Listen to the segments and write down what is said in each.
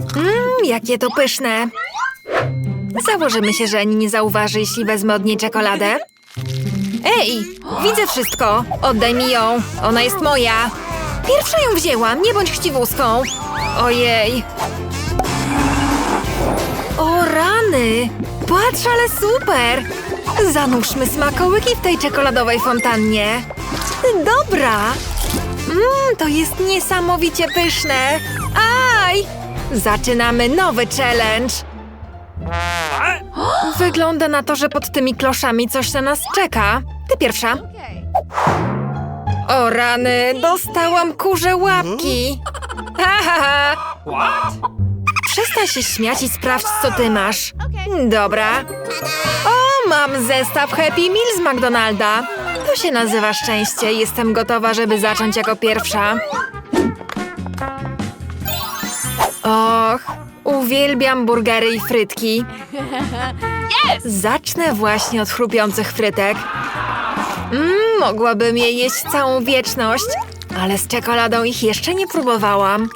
Mmm, jakie to pyszne. Założymy się, że ani nie zauważy, jeśli wezmę od niej czekoladę. Ej, widzę wszystko. Oddaj mi ją. Ona jest moja. Pierwsza ją wzięłam, nie bądź chciwuską. Ojej. O rany! Patrz, ale super! Zanurzmy smakołyki w tej czekoladowej fontannie. Dobra! Mmm, to jest niesamowicie pyszne! Aj! Zaczynamy nowy challenge! Wygląda na to, że pod tymi kloszami coś na nas czeka. Ty pierwsza. O rany, dostałam kurze łapki. Przestań się śmiać i sprawdź, co ty masz. Dobra. O, mam zestaw Happy Meal z McDonalda. To się nazywa szczęście. Jestem gotowa, żeby zacząć jako pierwsza. Och, uwielbiam burgery i frytki. Zacznę właśnie od chrupiących frytek. Mmm, mogłabym je jeść całą wieczność, ale z czekoladą ich jeszcze nie próbowałam.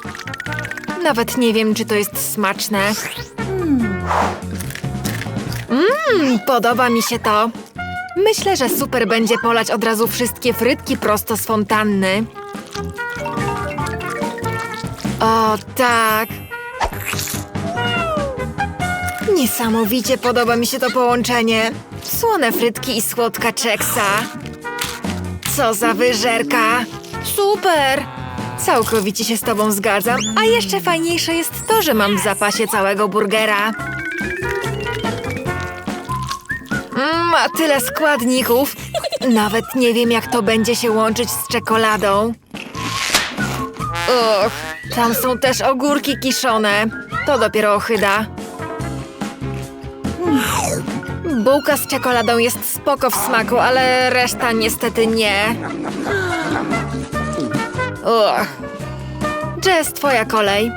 Nawet nie wiem, czy to jest smaczne. Mmm, podoba mi się to. Myślę, że super będzie polać od razu wszystkie frytki prosto z fontanny. O, tak. Niesamowicie podoba mi się to połączenie. Słone frytki i słodka czeksa. Co za wyżerka. Super! Całkowicie się z tobą zgadzam, a jeszcze fajniejsze jest to, że mam w zapasie całego burgera. Mmm, a tyle składników. Nawet nie wiem, jak to będzie się łączyć z czekoladą. Och, tam są też ogórki kiszone. To dopiero ochyda. Bułka z czekoladą jest spoko w smaku, ale reszta niestety nie. Uch. Jess, twoja kolej.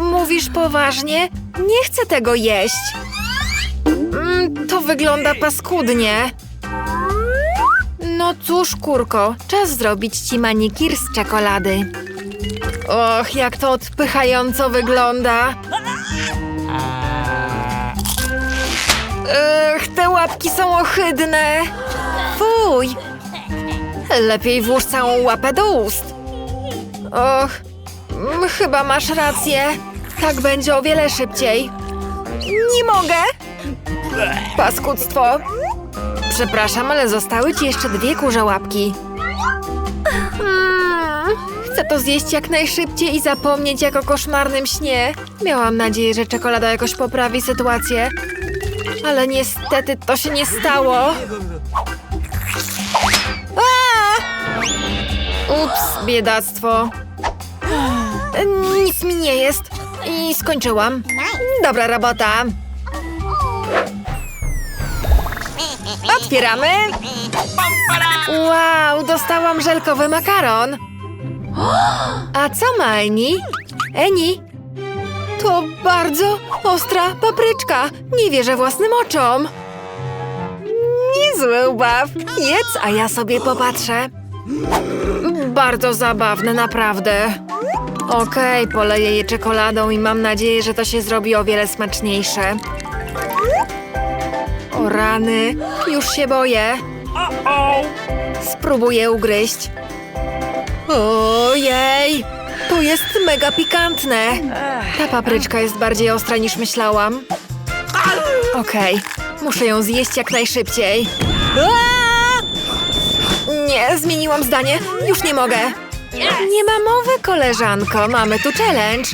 Mówisz poważnie? Nie chcę tego jeść. Mm, to wygląda paskudnie. No cóż, kurko, czas zrobić ci manikir z czekolady. Och, jak to odpychająco wygląda. Ech, te łapki są ohydne. Fuj. Lepiej włóż całą łapę do ust. Och, mm, chyba masz rację. Tak będzie o wiele szybciej. Nie mogę. Paskudztwo. Przepraszam, ale zostały ci jeszcze dwie kurze łapki. Mm, chcę to zjeść jak najszybciej i zapomnieć jak o koszmarnym śnie. Miałam nadzieję, że czekolada jakoś poprawi sytuację. Ale niestety to się nie stało. Ups, biedactwo. Nic mi nie jest. I skończyłam. Dobra robota. Otwieramy. Wow, dostałam żelkowy makaron. A co ma Eni? Eni? To bardzo ostra papryczka. Nie wierzę własnym oczom. Niezły ubaw. Jedz, a ja sobie popatrzę. Bardzo zabawne, naprawdę. Okej, poleję je czekoladą i mam nadzieję, że to się zrobi o wiele smaczniejsze. O rany, już się boję. Spróbuję ugryźć. Ojej, to jest mega pikantne. Ta papryczka jest bardziej ostra niż myślałam. Okej, muszę ją zjeść jak najszybciej. Nie, zmieniłam zdanie. Już nie mogę. Nie ma mowy, koleżanko. Mamy tu challenge.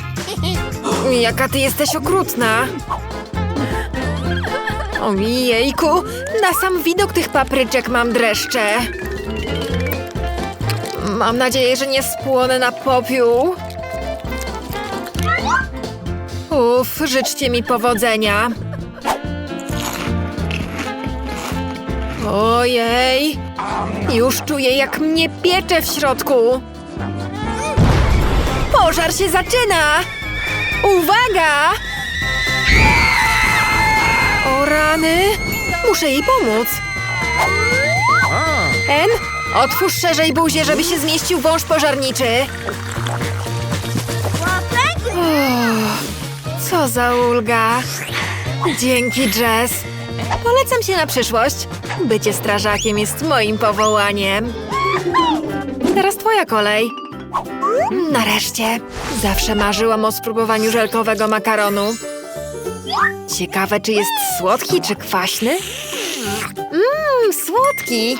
Jaka ty jesteś okrutna. Ojejku, na sam widok tych papryczek mam dreszcze. Mam nadzieję, że nie spłonę na popiół. Uff, życzcie mi powodzenia. Ojej, już czuję jak mnie piecze w środku. Pożar się zaczyna! Uwaga! O rany! Muszę jej pomóc. En, otwórz szerzej buzię, żeby się zmieścił wąż pożarniczy. Uff, Co za ulga. Dzięki, Jess. Polecam się na przyszłość. Bycie strażakiem jest moim powołaniem. Teraz twoja kolej. Nareszcie. Zawsze marzyłam o spróbowaniu żelkowego makaronu. Ciekawe, czy jest słodki, czy kwaśny? Mmm, słodki.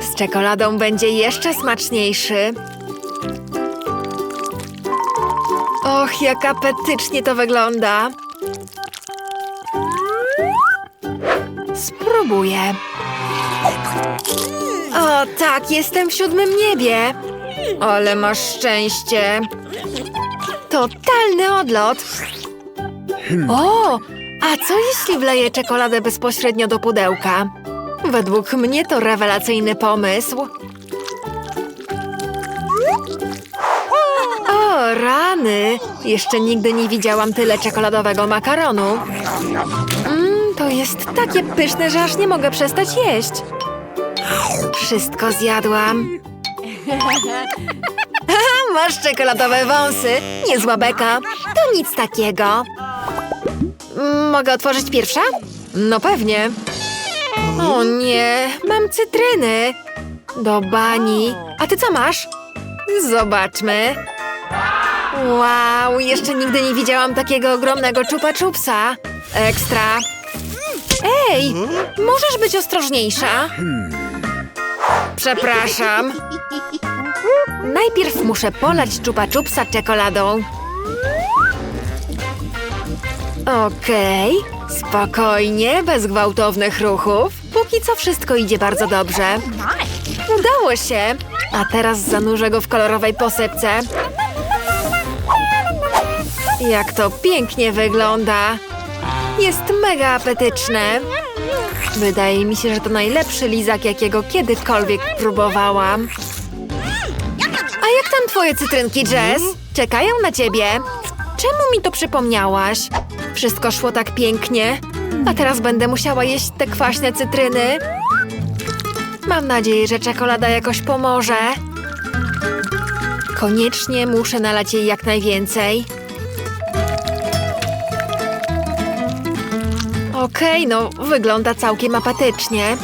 Z czekoladą będzie jeszcze smaczniejszy. Och, jak apetycznie to wygląda. Spróbuję. O, tak, jestem w siódmym niebie. Ale masz szczęście. Totalny odlot. O, a co jeśli wleję czekoladę bezpośrednio do pudełka? Według mnie to rewelacyjny pomysł. O, rany! Jeszcze nigdy nie widziałam tyle czekoladowego makaronu. Mmm, to jest takie pyszne, że aż nie mogę przestać jeść. Wszystko zjadłam. Masz czekoladowe wąsy. Niezła beka. To nic takiego. Mm, Mogę otworzyć pierwsza? No pewnie. O nie, mam cytryny. Do bani. A ty co masz? Zobaczmy. Wow, jeszcze nigdy nie widziałam takiego ogromnego czupa czupsa. Ekstra. Ej, możesz być ostrożniejsza? Przepraszam. Najpierw muszę polać czupa czupsa czekoladą. Okej, spokojnie, bez gwałtownych ruchów. Póki co wszystko idzie bardzo dobrze. Udało się. A teraz zanurzę go w kolorowej posypce. Jak to pięknie wygląda. Jest mega apetyczne. Wydaje mi się, że to najlepszy lizak, jakiego kiedykolwiek próbowałam. A jak tam twoje cytrynki, Jess? Czekają na ciebie. Czemu mi to przypomniałaś? Wszystko szło tak pięknie. A teraz będę musiała jeść te kwaśne cytryny. Mam nadzieję, że czekolada jakoś pomoże. Koniecznie muszę nalać jej jak najwięcej. Okej, no wygląda całkiem apetycznie.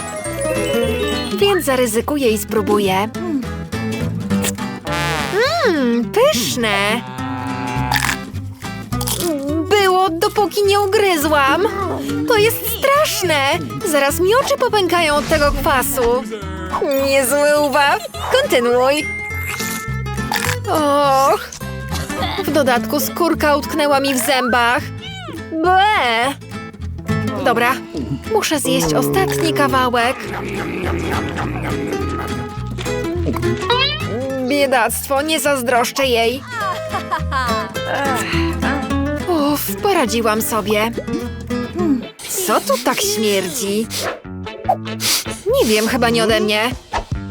Więc zaryzykuję i spróbuję. Mmm, pyszne! Dopóki nie ugryzłam. To jest straszne! Zaraz mi oczy popękają od tego kwasu. Niezły ubaw. Kontynuuj. Och. W dodatku skórka utknęła mi w zębach. Ble. Dobra, muszę zjeść ostatni kawałek. Biedactwo, nie zazdroszczę jej. Uff, poradziłam sobie. Co tu tak śmierdzi? Nie wiem, chyba nie ode mnie.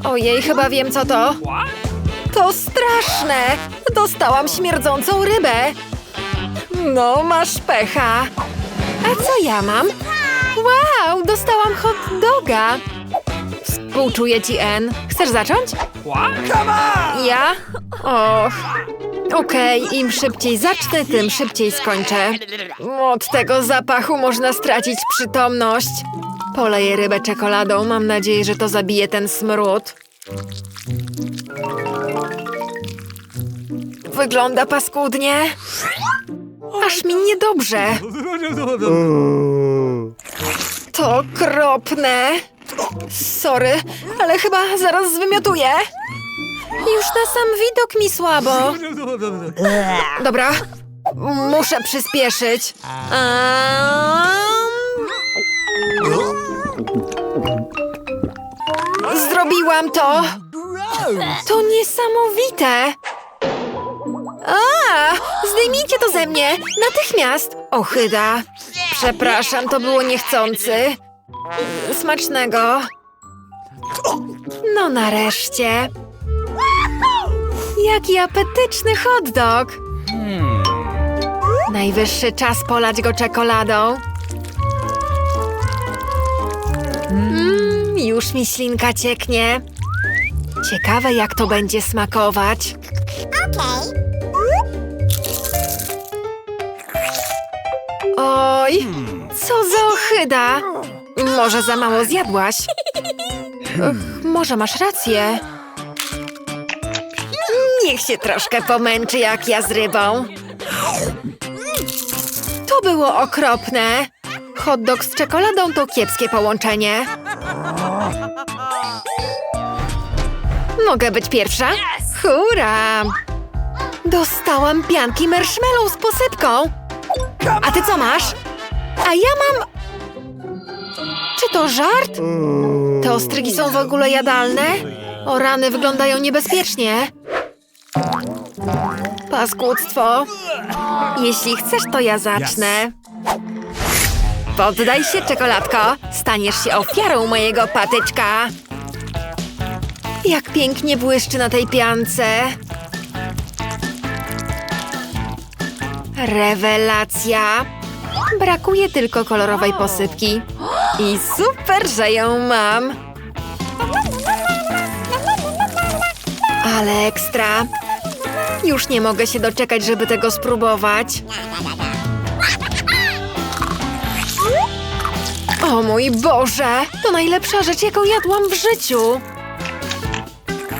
Ojej, chyba wiem co to. To straszne! Dostałam śmierdzącą rybę. No, masz pecha. A co ja mam? Wow, dostałam hot doga. Współczuję ci, N. Chcesz zacząć? Ja? Och. Okej, im szybciej zacznę, tym szybciej skończę. Od tego zapachu można stracić przytomność. Poleję rybę czekoladą. Mam nadzieję, że to zabije ten smród. Wygląda paskudnie. Aż mi niedobrze. To okropne. Sorry, ale chyba zaraz zwymiotuję. Już na sam widok mi słabo. Dobra, muszę przyspieszyć. Am. Zrobiłam to. To niesamowite. A, zdejmijcie to ze mnie! Natychmiast! Ochyda! Przepraszam, to było niechcący. Smacznego. No nareszcie. Jaki apetyczny hot dog. Najwyższy czas polać go czekoladą. Mmm, już mi ślinka cieknie. Ciekawe, jak to będzie smakować. Oj, co za ochyda! Może za mało zjadłaś? Ech, może masz rację. Niech się troszkę pomęczy jak ja z rybą. To było okropne. Hot dog z czekoladą to kiepskie połączenie. Mogę być pierwsza? Hurra! Dostałam pianki marshmallow z posypką. A ty co masz? A ja mam... Czy to żart? Te ostrygi są w ogóle jadalne? O rany, wyglądają niebezpiecznie. Paskudztwo. Jeśli chcesz, to ja zacznę. Poddaj się, czekoladko. Staniesz się ofiarą mojego patyczka. Jak pięknie błyszczy na tej piance. Rewelacja. Brakuje tylko kolorowej posypki. I super, że ją mam. Ale ekstra. Już nie mogę się doczekać, żeby tego spróbować. O mój Boże! To najlepsza rzecz, jaką jadłam w życiu.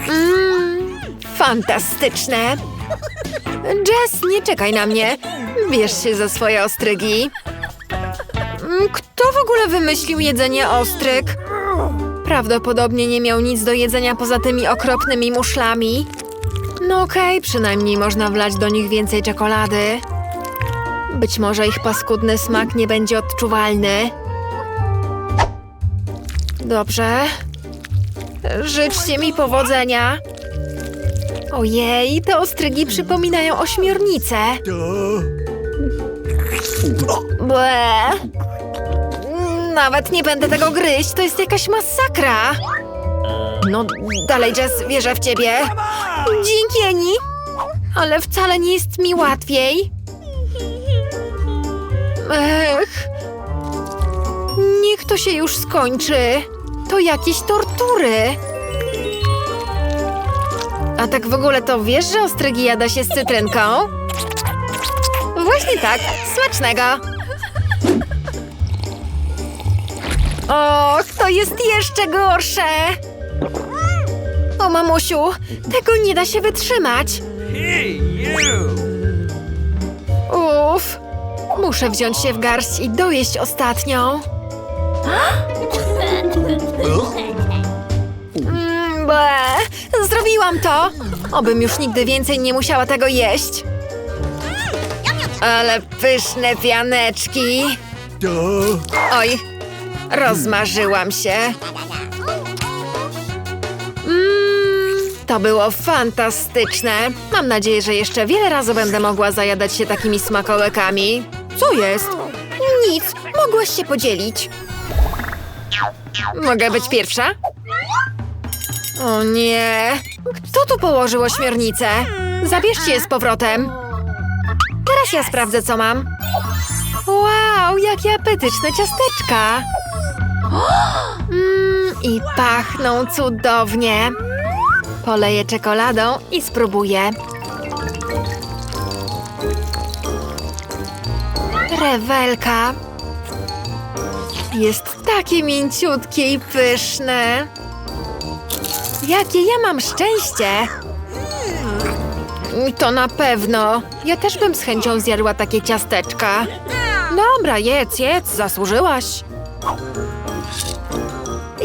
Mmm, fantastyczne. Jess, nie czekaj na mnie. Bierz się za swoje ostrygi. Mm, Kto w ogóle wymyślił jedzenie ostryg? Prawdopodobnie nie miał nic do jedzenia poza tymi okropnymi muszlami. No okej, przynajmniej można wlać do nich więcej czekolady. Być może ich paskudny smak nie będzie odczuwalny. Dobrze. Życzcie mi powodzenia. Ojej, te ostrygi przypominają ośmiornicę. Ble. Nawet nie będę tego gryźć, to jest jakaś masakra. No, dalej, Jess, wierzę w ciebie. Dzięki, Eni. Ale wcale nie jest mi łatwiej. Ech. Niech to się już skończy. To jakieś tortury. A tak w ogóle to wiesz, że ostrygi jada się z cytrynką? Właśnie tak. Smacznego. Och, to jest jeszcze gorsze. Mamusiu, tego nie da się wytrzymać. Uff, muszę wziąć się w garść i dojeść ostatnią. Mm, ble, zrobiłam to. Obym już nigdy więcej nie musiała tego jeść. Ale pyszne pianeczki. Oj, rozmarzyłam się. Mmm, to było fantastyczne. Mam nadzieję, że jeszcze wiele razy będę mogła zajadać się takimi smakołekami. Co jest? Nic, mogłaś się podzielić. Mogę być pierwsza? O nie! Kto tu położył ośmiornicę? Zabierzcie je z powrotem. Teraz ja sprawdzę, co mam. Wow, jakie apetyczne ciasteczka! Mmm, i pachną cudownie. Poleję czekoladą i spróbuję. Rewelka. Jest takie mięciutkie i pyszne. Jakie ja mam szczęście! To na pewno. Ja też bym z chęcią zjadła takie ciasteczka. Dobra, jedz, jedz, zasłużyłaś.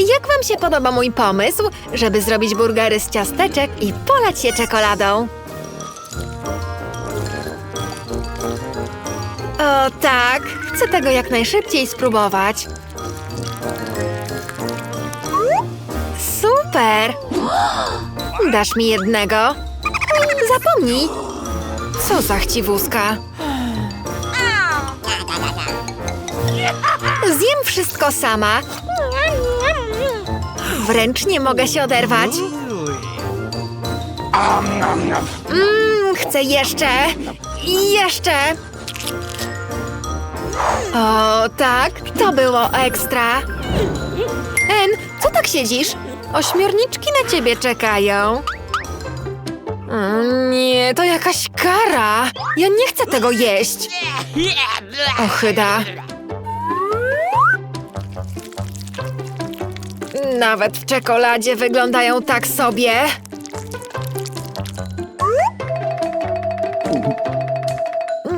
Jak wam się podoba mój pomysł, żeby zrobić burgery z ciasteczek i polać je czekoladą? O tak, chcę tego jak najszybciej spróbować. Super! Dasz mi jednego? Zapomnij! Co za chciwuska! Zjem wszystko sama. Wręcz nie mogę się oderwać. Mmm, chcę jeszcze! Jeszcze! O, tak, to było ekstra. En, co tak siedzisz? Ośmiorniczki na ciebie czekają. Mm, Nie, to jakaś kara. Ja nie chcę tego jeść. Ochyda. Nawet w czekoladzie wyglądają tak sobie.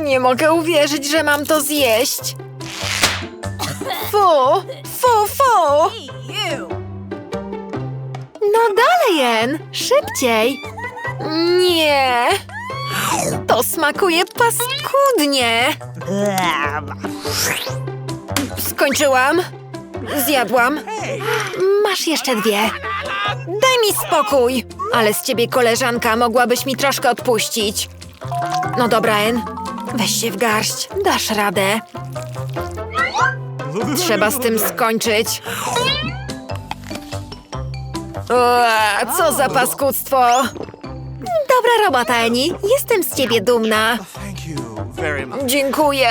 Nie mogę uwierzyć, że mam to zjeść. Fu, fu, fu. No dalej, Jen, szybciej. Nie. To smakuje paskudnie. Skończyłam. Zjadłam. Masz jeszcze dwie. Daj mi spokój. Ale z ciebie koleżanka mogłabyś mi troszkę odpuścić. No dobra, En. Weź się w garść. Dasz radę. Trzeba z tym skończyć. Ua, co za paskudztwo. Dobra robota, Eni. Jestem z ciebie dumna. Dziękuję.